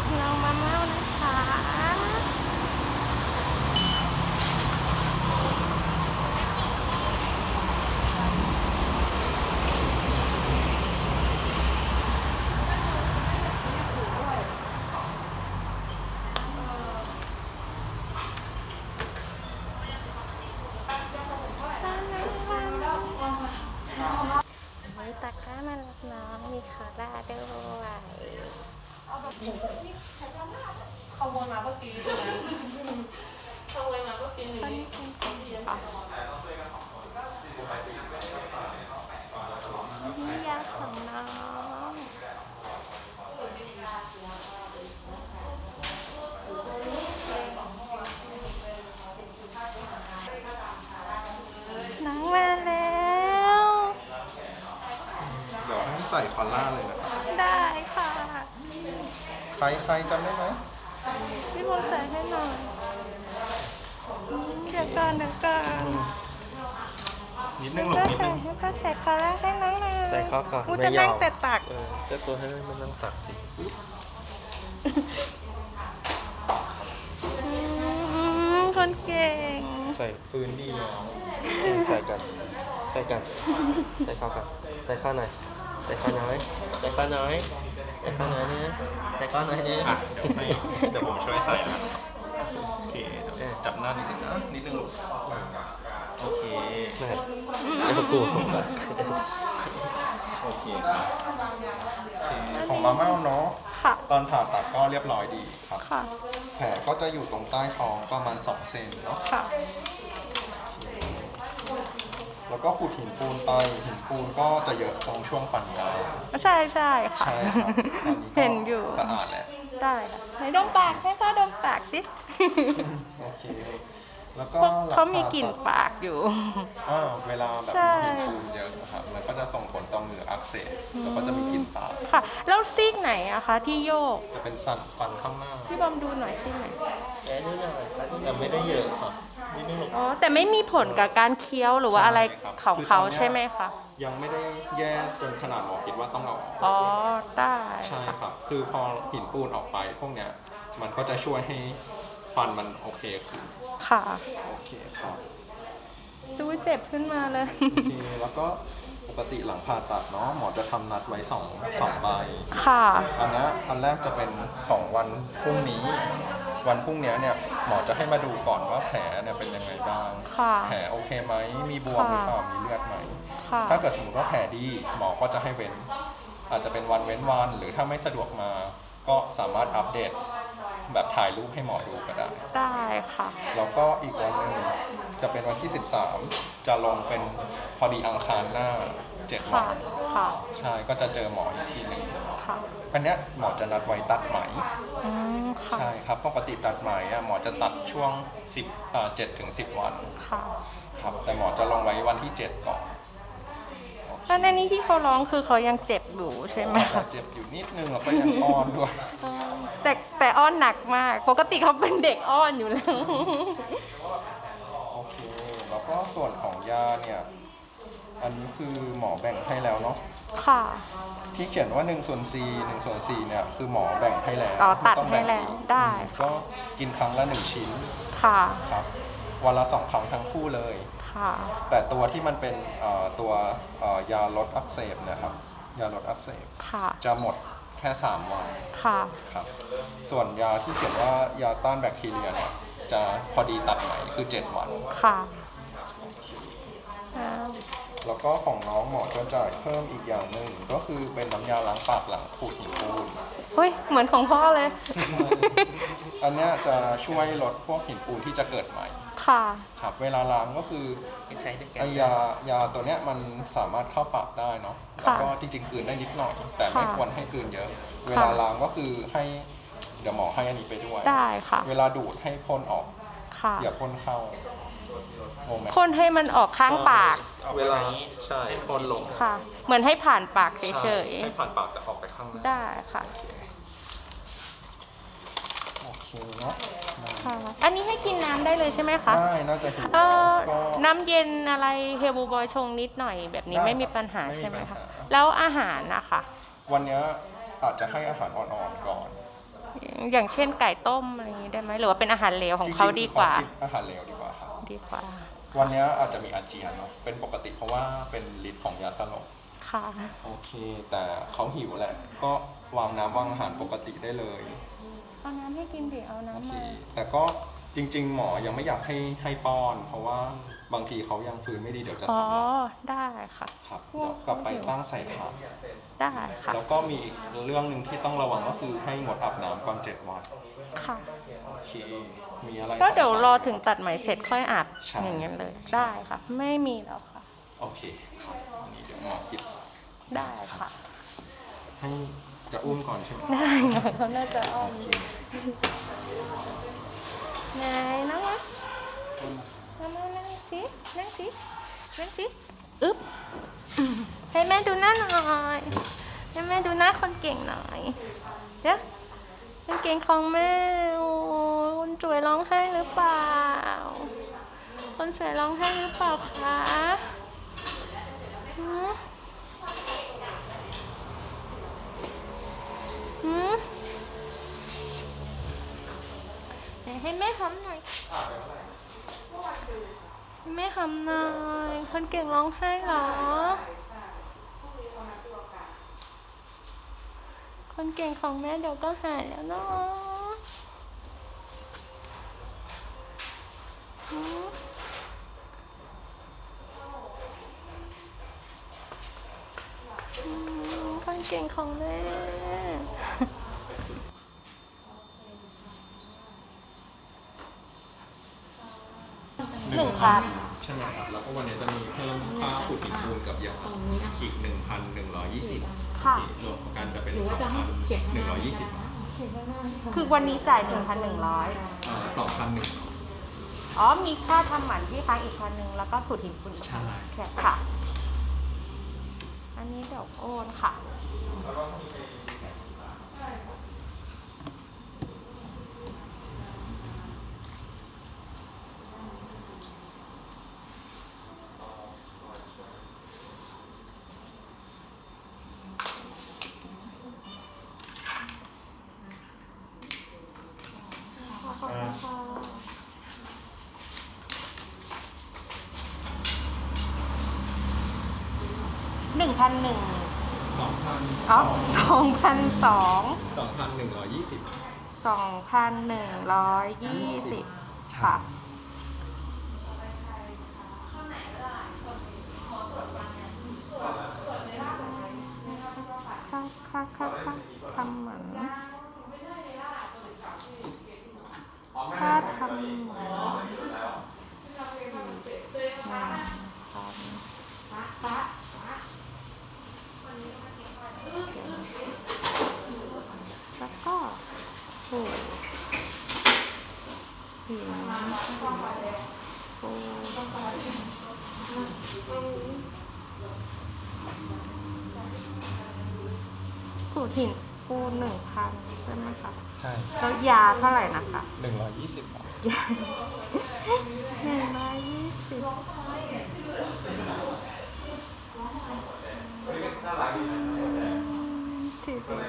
รับน้องมาเมานะคะ มีตะกร้ามารับน้องมีคาร่าด้วย ขโมยมาเมื่อกี้ใช่ไหมขโมยมาเมื่อกี้นี้ นี่ยาของน้อง น้องมาแล้ว เดี๋ยวให้ใส่คอลล่าเลยนะครับ ได้ค่ะ ใครใครจำได้ไหมพี่บอลใส่ให้หน่อยอืมเดี๋ยวก่อนเดี๋ยวก่อนนิดนึงหลก็บนิดใส่นึง ให้ก็ใส่คอแล้วให้น้องหน่อยใส่ข้อก่อนกูไม่จะยนั่องมแต่ตัก เออเจ้าตัวให้มันนั่งตักสิ อืมคนเก่ง ใส่ฟืนดีแล้ว ใส่กัน ใส่กัน ใส่ข้อกัน ใส่ข้อหน่อย ใส่ข้อน้อยใส่ข้อน้อยใส่ข้อน้อยเนี่ยใส่ข้อน้อยเนี่ยอะเดี๋ยวให้เดี๋ยวผมช่วยใส่นะโอเคเดี๋ยวจับหน้านิดนึงนะนิดนึงลูกโอเคนั่นไอ้กูผมก่อนโอเคครับโอเคของมาเม่าเนาะค่ะ ตอนผ่าตัดก็เรียบร้อยดีครับ ค่ะ แผลก็จะอยู่ตรงใต้ท้องประมาณ 2 เซนเนาะ ค่ะ แล้วก็ขุดหินปูนไปหินปูนก็จะเยอะตรงช่วงฟันยาวใช่ใช่ค่ะ ใช่ครับตอนนี้ก็เห็นอยู่ สะอาดแล้ว ได้ค่ะไหนดมปากให้เขาดมปากสิโอเค แล้วก็พวกหลังเขามีผ่กลิ่นตัดปากอยู่ อ่าเวลาแบบใช่ หินปูนเยอะครับมันก็จะส่งผลต่อมืออักเสบแล้วก็จะมีกลิ่นปากค่ะ แล้วซีกไหนอะคะที่โยก จะเป็นสันฟันข้างหน้าพี่บอมดูหน่อยซีกไหนแกนิดหน่อยแต่ไม่ได้เยอะครับ นิดนึงอ๋อแต่ไม่มีผลกับการเคี้ยวหรือว่าอะไรใช่ครับของคือเขาตอนเนี้ยใช่ไหมคะยังไม่ได้แย่จนขนาดหมอคิดว่าต้องเอาออกอ๋อได้ใช่ค่ะครับ คือพอหินปูนออกไปพวกเนี้ยมันก็จะช่วยให้ฟันมันโอเคขึ้นค่ะโอเคครับดูเจ็บขึ้นมาเลย โอเคแล้วก็ ปกติหลังผ่าตัดเนาะหมอจะทำนัดไว้สองสองใบ ค่ะ อันเนี้ยอันแรกจะเป็นของวันพรุ่งนี้ วันพรุ่งเนี้ยเนี่ยหมอจะให้มาดูก่อนว่าแผลเนี่ยเป็นยังไงบ้าง ค่ะ แผลโอเคไหม มีบวมหรือเปล่า มีเลือดไหม ค่ะ ถ้าเกิดสมมติว่าแผลดีหมอก็จะให้เว้น อาจจะเป็นวันเว้นวัน หรือถ้าไม่สะดวกมา ก็สามารถอัปเดตแบบถ่ายรูปให้หมอดูก็ได้ ได้ค่ะ แล้วก็อีกวันหนึ่ง จะเป็นวันที่ 13 จะลงเป็นพอดีอังคารหน้าเจ็ดวัค่ะนค่ะใช่ก็จะเจอหมออีกทีหนึ่งค่ะอันเนี้ยหมอจะนัดไว้ตัดไหม อืมค่ะใช่ครับปกติตัดไหมอะหมอจะตัดช่วง 10อ่า7ถึง10 วันค่ะครับแต่หมอจะลงไว้วันที่ 7 ก่อนแล้วในนี้ที่เขาร้องคือเขายังเจ็บอยู่ใช่ไหมอาจคะจะเจ็บอยู่นิดนึงแล้วก็ยังอ่อนด้วยอืมแต่แต่อ้อนหนักมาก ปกติเขาเป็นเด็กอ้อนอยู่แล้วโอเคแล้ว ก็ส่วนของยาเนี่ย อันนี้คือหมอแบ่งให้แล้วเนาะ ค่ะ ที่เขียนว่า1ส่วน4 1ส่วน4เนี่ยคือหมอแบ่งให้แล้วอ๋อตัดม่งบ่งให้แล้วอีกได้ อืมก็กินครั้งละ 1 ชิ้นค่ะ ครับ วันละ 2 ครั้งทั้งคู่เลย ค่ะ แต่ตัวที่มันเป็นเอ่อตัวเอ่อยาลดอักเสบเนี่ยครับ ยาลดอักเสบค่ะ จะหมดแค่ 3 วัน ค่ะ ครับส่วนยาที่เขียนว่ายาต้านแบคทีเรียเนี่ยจะพอดีตัดไหมคือ 7 วัน ค่ะ อ่าแล้วก็ของน้องหมอจะจ่ายเพิ่มอีกอย่างหนึ่งก็คือเป็นน้ำยาล้างปากหลังขูดหินปูน เฮ้ย เหมือนของพ่อเลย อันเนี้ยจะช่วยลดพวกหินปูนที่จะเกิดใหม่ ค่ะครับเวลาล้างก็คือใช้ด้วยกัไอยายาตัวเนี้ยมันสามารถเข้าปากได้เนาะแล้วก็จริงๆกลืนได้นิดหน่อย แต่ไม่ค่ะควรให้กลืนเยอะ เวลาล้างก็คือให้เดี๋ยวหมอให้อันนี้ไปด้วย ได้ค่ะ เวลาดูดให้พ่นออกค่ะอย่าพ่นเข้าโมไหม พ่นให้มันออกข้างปากเวลาใช่พ่นลงค่ะ เหมือนให้ผ่านปากเฉยให้ผ่านปากแต่ออกไปข้างหน้าๆได้ค่ะโอเคเนาะค่ะอันนี้ให้กินน้ำได้เลยใช่ไหมคะได้น่าจะหิวเออก็น้ำเย็นอะไรเฮลบูบอยชงนิดหน่อยแบบนี้ได้ไม่มีปัญหาไม่มีใช่ไหมปัญคะหาแล้วอาหารนะคะ วันเนี้ยอาจจะให้อาหารอ่อนๆก่อนอย่างเช่นไก่ต้มอะไรอย่างนี้ได้ไหมหรือว่าเป็นอาหารเหลวของเขาจริดีๆกว่าขอกินอาหารเหลวดีกว่าครับ ดีกว่า วันนี้อาจจะมีอาเจียนเนาะเป็นปกติเพราะว่าเป็นฤทธิ์ของยาสลบค่ะ โอเค แต่เขาหิวแหละ ก็วางน้ำวางอาหารปกติได้เลย เอาน้ำให้กินดิเอาโอน้ำเคมาแต่ก็จริง ๆ หมอยังไม่อยากให้ให้ป้อน เพราะว่าบางทีเขายังฟื้นไม่ดีเดี๋ยวจะอ๋อสำลักได้ค่ะ ครับเดี๋ยวกลับไปตั้งใส่ถังได้ค่ะ แล้วก็มีอีกเรื่องหนึ่งที่ต้องระวังก็คือให้งดอาบน้ำก่อนเจ็ดวัน ค่ะ โอเคมีอะไรก็เดี๋ยวสงสัรอถึงตัดไหมเสร็จค่อยอาบใช่อย่างเงี้ยเลย ได้ค่ะ ไม่มีแล้วค่ะ โอเคครับอันนี้เดี๋ยวหมอคิด ได้ค่ะ ให้จะอุ้มก่อนใช่ไหมได้ค่ะเขาน่าจะอ้อมโอเคไหนนั่งนะมามานั่งสินั่งสินั่งสิอึ๊บอืมให้แม่ดูหน้าหน่อย ให้แม่ดูหน้าคนเก่งหน่อยเดี๋ยว คนเก่งของแม่โอ้คนสวยร้องไห้หรือเปล่าคนสวยร้องไห้หรือเปล่าคะหืมหืมไหนให้แม่หอมหน่อยให้แม่หอมหน่อยคนเก่งร้องไห้เหรอ คนเก่งของแม่เดี๋ยวก็หายแล้วเนาะหืมอืมคนเก่งของแม่หนึ่งพันใช่ไหมครับ แล้วก็วันนี้จะมี เพิ่มค่าขุดหินปูนกับยาอีกหนึ่งพันหนึ่งร้อยยี่สิบค่ะ รวมกันจะเป็นสองพันหนึ่งร้อยยี่สิบบาทคือวันนี้จ่าย1,100 สองพันหนึ่ง อ๋อ มีค่าทำหมันที่ค้างอีกพันหนึ่งแล้วก็ถูหินปูนอีกใช่ แค่ค่ะ อันนี้เดี๋ยวโอนค่ะข หนึ่งพันหนึ่งสองพันอ๋อสองพันสองสองพันหนึ่งร้อยยี่สิบสองพันหนึ่งร้อยยี่สิบค่ะ ค่าค่าค่าค่าทำหมันค่าทำหมันหนึ่งพัน แล้วก็ถูกหินปูขูดหินปูหนึ่งพันใช่ไหมคะใช่แล้วยาเท่าไหร่นะคะหนึ่งร้อยยี่สิบบาทหนึ่งร้อยยี่สิบถือไป เลย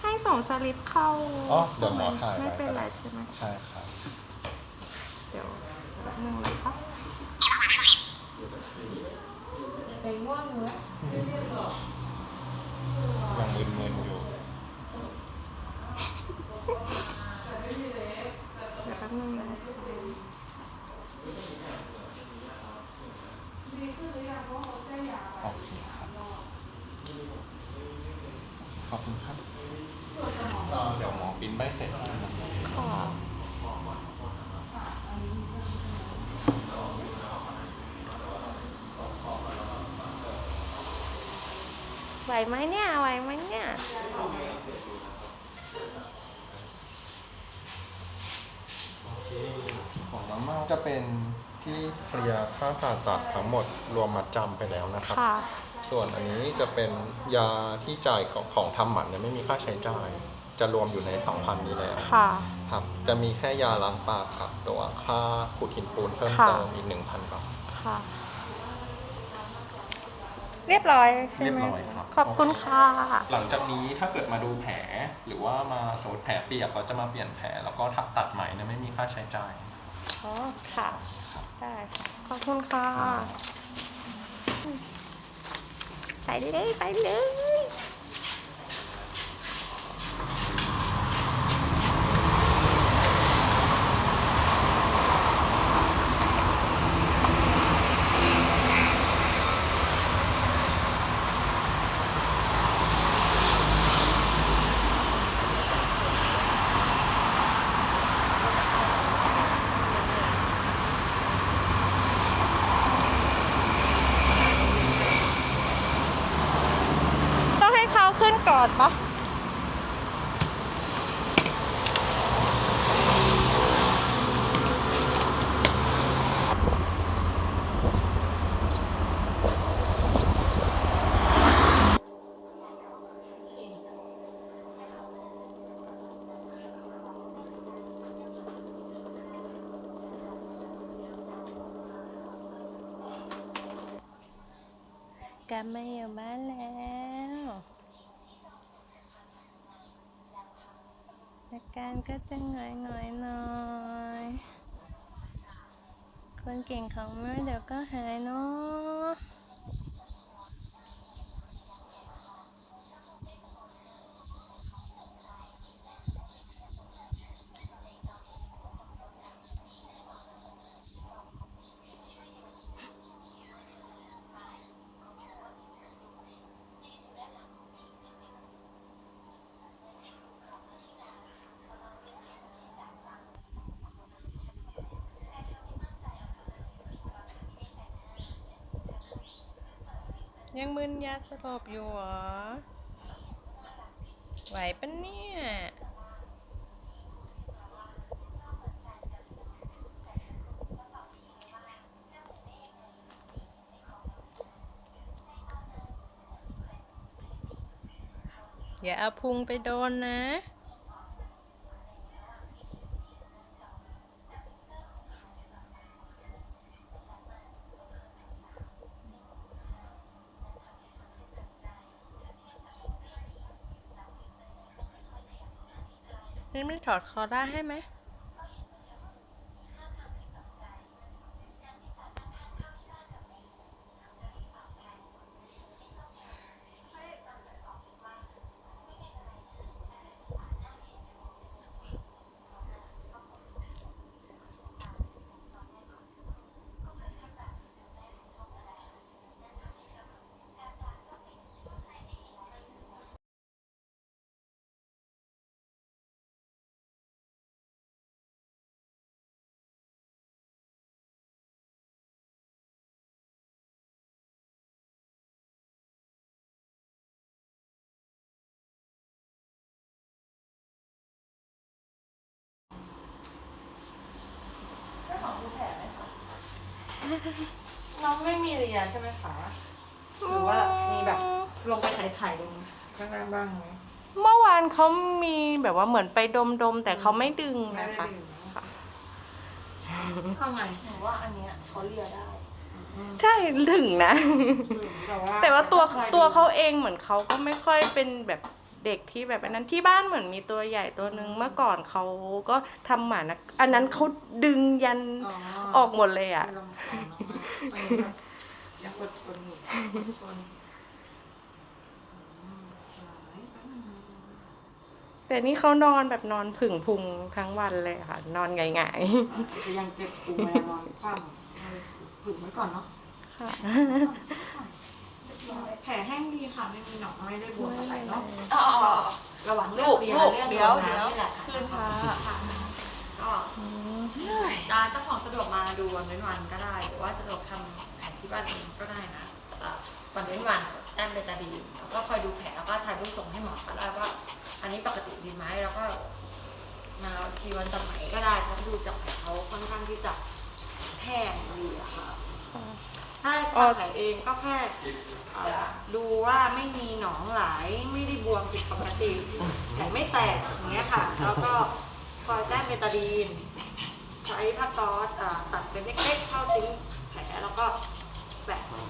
ให้ส่งสลิปเข้าอ๋อเดี๋ยวหมอถ่ายไม่ไว้เป็นก็ไรได้ใช่ไหมใช่ครับ เดี๋ยวแป๊บนึงนะคะเป็นง่วงอยู่นะยังมึนๆอยู่ เดี๋ยวแป๊บนึงนะโอเคครับ ข อบคุณครับเอ่อเดี๋ยวหมอปริ้นใบเสร็จให้ผมค่ะไหวไหมเนี่ยไหวไหมเนี่ยโอเคของน้ำเมาจะเป็นที่เคลียร์ค่าผ่าตัดทั้งหมดรวมมาจำไปแล้วนะครับค่ะ ส่วนอันนี้จะเป็นยาที่จ่ายของของทำหมันเนี่ยไม่มีค่าใช้จ่าย จะรวมอยู่ใน 2,000 นี้แล้ว ค่ะ ครับ จะมีแค่ยาล้างปากครับ ตัวค่าขูดหินปูนเพิ่มค่ะเติมอีก 1,000 บาท ค่ะ เรียบร้อยใช่ไหมเรียบร้อยครับ ขอบคุณค่ะ หลังจากนี้ถ้าเกิดมาดูแผล หรือว่ามาสมมติแผลเปียกเราจะมาเปลี่ยนแผลแล้วก็ทักตัดใหม่เนี่ยไม่มีค่าใช้จ่าย อ๋อ ค่ะ ได้ค่ะขอบคุณค่ะ ไปเลยไปเลย ขึ้นก่อนปะกลับมาอยู่บ้านแล้ว อาการก็จะหงอยหงอยหน่อย คนเก่งของแม่เดี๋ยวก็หายเนาะ ยังมึนยาสลบอยู่เหรอ ไหวปะเนี่ย อย่าเอาพุงไปโดนนะ ถอดคอได้ให้ไหม น้องไม่มีเรียนใช่ไหมคะ หรือว่ามีแบบลงไปถ่ายถ่ายๆลงข้างล่างบ้างไหมเมื่อวานเขามีแบบว่าเหมือนไปดมดมๆแต่เขาไม่ดึงไม่นะได้คะ ดื่มค่ะ ทำไมหนูว่าอันเนี้ยเขาเลียได้ ใช่ถึงนะ แต่ว่าแต่ว่าตัวคอยดูตัวเขาเองเหมือนเขาก็ไม่ค่อยเป็นแบบ เด็กที่แบบอันนั้นที่บ้านเหมือนมีตัวใหญ่ตัวหนึ่งเมื่อก่อนเขาก็ทำหมานะอันนั้นเขาดึงยันออกหมดเลยอะลองของน้องมาอันนี้แบบอยากกดคนหนูกดคนอืมหลายแป๊บนึงนะแต่นี่เขานอนแบบนอนผึ่งพุงทั้งวันเลยค่ะ นอนหงายจะยังเจ็บปูเวลานอนคว่ำฝึกไว้ก่อนเนาะๆค่ะ แผลแห้งดีค่ะไม่มีหนองไม่ได้บวมอะไรเนาะอ๋อระหว่างเลือลูดกเรียนลูกเลือดเดี๋ยวโนเดี๋ยวน้ำนี่แหละค่ะคืนค่ะก็อืมร้านเจ้าของสะดวกมาดูวันเว้นวันก็ได้ หรือว่าสะดวกทำแผลที่บ้านเองก็ได้นะแต่วันเว้นวันแต้มเบตาดีนแล้วก็คอยดูแผลแล้วก็ถ่ายรูปส่งให้หมอก็ได้ว่า อันนี้ปกติดีไหมแล้วก็มาทีวันต่อไหนก็ได้เพราะดูจากแผลเขาค่อนข้างที่จะแห้งดีอะค่ะ ถ้าอ๋อทำแผลเองก็แค่เอ่อดูว่าไม่มีหนองไหลไม่ได้บวมผิดปกติแผลไม่แตกอย่างเงี้ยค่ะ แล้วก็คอยแต้มเบตาดีน ใช้ผ้าก๊อซอ่าตัดเป็นเล็กๆเข้าชิ้นแผลแล้วก็แปะคน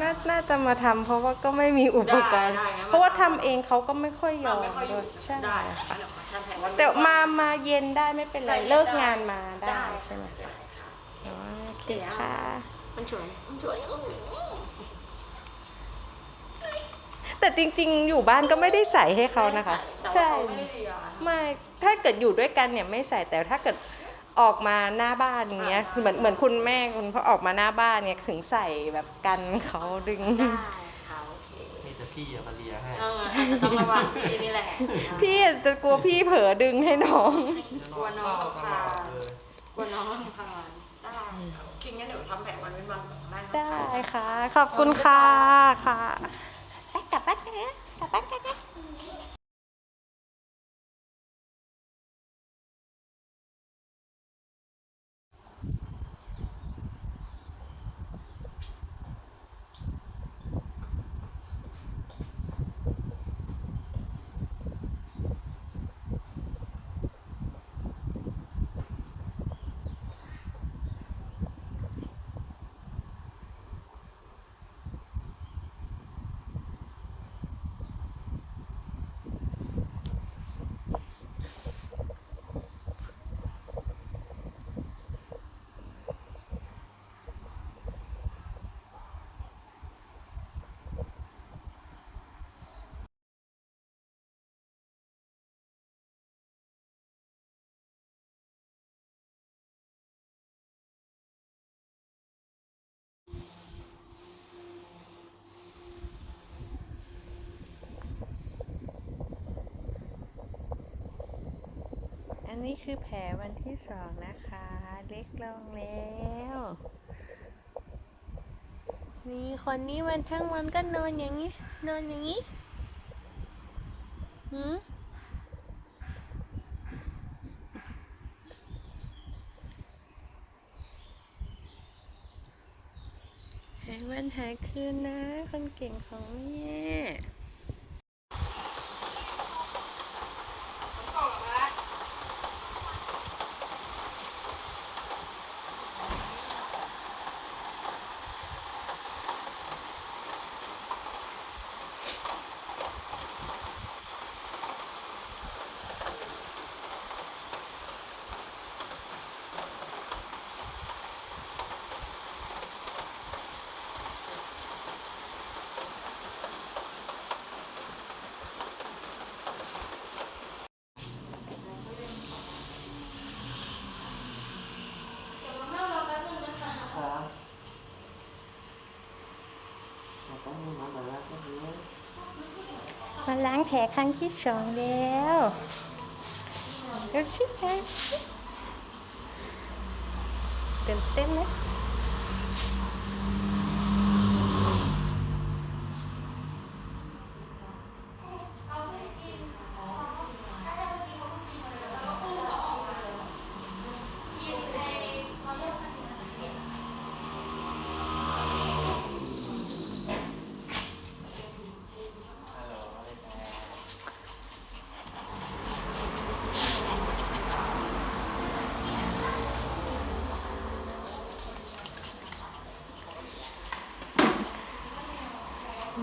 น่าน่าจะมาทำเพราะว่าก็ไม่มีอุปกรณ์ ได้ได้งั้นมา เพราะว่าทำเองเขาก็ไม่ค่อยยอมไม่ค่อยอด้ยู่วยใช่ได้ค่ะเดี๋ยวขอทำแผนวันแต่มามาเย็นได้ไม่เป็นไรได้เลิกงานมาได้ได้ใช่ไหมได้ค่ะ อ๋อโอเคค่ะ มันสวยมันสวยอื้อหือแต่จริงๆ อยู่บ้านก็ไม่ได้ใส่ให้เขานะคะแต่ว่าใช่เขาไม่ได้เรียน ไม่ถ้าเกิดอยู่ด้วยกันเนี่ยไม่ใส่แต่ถ้าเกิดออกมาหน้าบ้านอย่างเงี้ยอ่า เหมือนเหมือนคุณแม่คุณพอออกมาหน้าบ้านเนี่ยถึงใส่แบบกันเขาดึง ได้ค่ะโอเคนี่จะพี่อย่ามาเลียให้เอออาจจะต้องระวังพี่นี่แหละพี่อาจจะกลัวพี่เผลอดึงให้น้อง กลัวน้องรำคาญเลยกลัวน้องรำคาญได้ คิดงั้นเดี๋ยวทำแผนวันเป็นวันของได้นะได้ค่ะ ขอบคุณค่ะค่ะไปกลับบ้านกันนะกลับบ้านกันนะอัน นี้คือแผลวันที่สองนะคะ เล็กลงแล้ว นี่คนนี้วันทั้งวันก็นอนอย่างนี้ นอนอย่างนี้หืมหายวันหายคืนนะ คนเก่งของแม่รับแต่ต้องมีมาแบบแรกก็ดี มา ล้างแผลครั้งที่สองแล้วเดี๋ยวชิไปตื่นเต้นไหม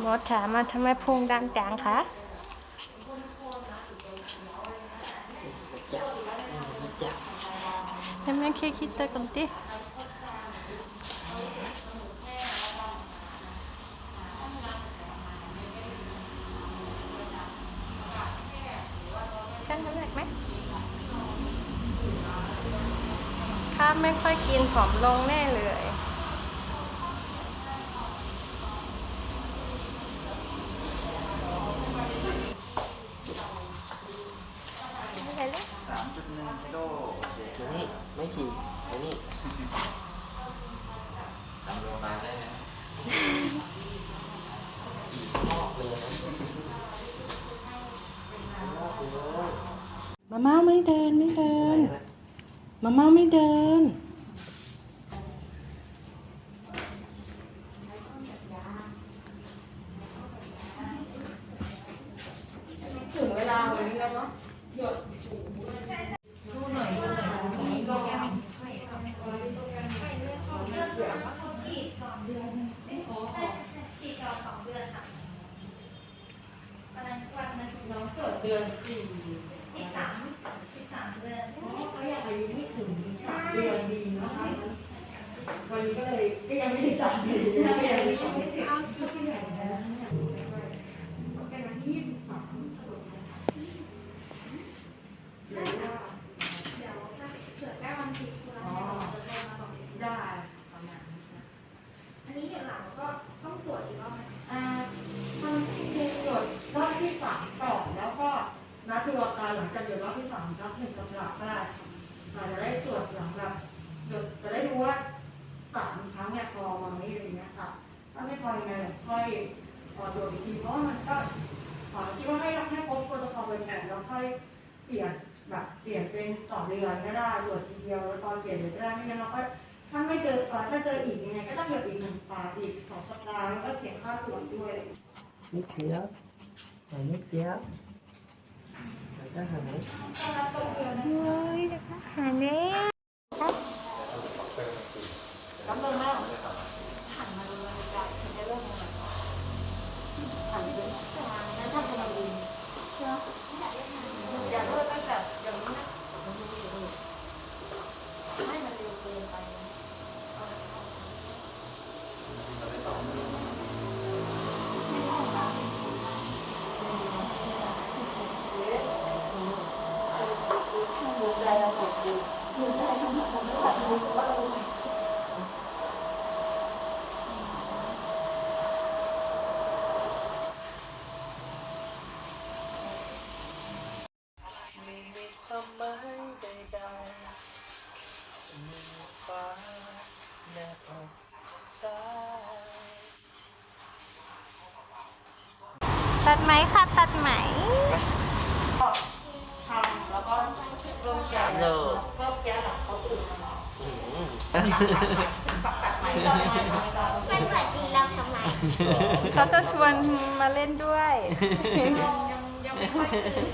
มอถามมาทำไมพุงดังจังคะจับไมแม่เคคิดตอร์กันดิชั่งน้ำหนักไหมข้าไม่ค่อยกินผอมลงแน่เลย มาม่าไม่เดิน ถึงเวลาวันนี้แล้วเนาะหยด เเดือนสี่สิบสามสิบสามเดือนเขาอยากอายุไม่ถึงสามเดือนดีนะคะวันนี้ก็เลยก็ยังไม่ถึงสามเดือนใช่ไหมยังไม่ถึงไม่ถึงเขาเป็นอย่างนั้นเป็นวันที่ยี่สิบสามเดี๋ยวว่า เดี๋ยวถ้าเกิดได้วันติดธุระ อ๋อ เนี่ยเราจะโทรมาบอก ได้ประมาณนี้ค่ะ อันนี้เดี๋ยวหลังก็ต้องตรวจอีกรอบไหม อ่ามันคือตรวจรอบที่สามก่อนแล้วก็นัดดูอาการหลังจากเดือนรอบที่สามรับหนึ่งสัปดาห์ก็ได้ค่ะอาจจะได้ตรวจหลังแบบเดี๋ยวจะได้รู้ว่าสามครั้งเนี่ยพอไหมอะไรเงี้ยค่ะ ถ้าไม่พอยังไงเดี๋ยวค่อยเอ่อต รวจอีกทีเพราะว่ามันก็ขอคิดว่าให้ให้ครบโปรโตคอลเป็นแผนแล้วค่อยเปลี่ยนแบบเปลี่ยนเป็นต่อเดือนก็ได้ตรวจทีเดียวแล้วตอนเปลี่ยนเลยก็ได้ไม่งั้นเราก็ถ้าไม่เจอถ้าเจออีกยังไงก็ต้องเดืออีกหนึ่งปาอีกสองสัปดาห์แล้วก็เสียค่าตรวจด้วยนิดเดียวหน่อยนิดเดียวแล้วก็หายเฮ้ยนะคะหายแล้วน้ำเดินหน้าหันมาดูนาฬิกาถึงจะเริ่มงานหันไปนั่นทำกำลังดี อยากเลิกตั้งแต่อย่างนี้นะ ตัดไหมค่ะตัดไหมทำแล้วก็เริ่มแก้เริ่มแก้หลังเขาตื่นมาอืมตัดใหม่ตัดใหม่ตัดใหม่มันเปิดดีเราทำไม เขาจะชวนมาเล่นด้วย ยังยังไม่ค่อยตื่น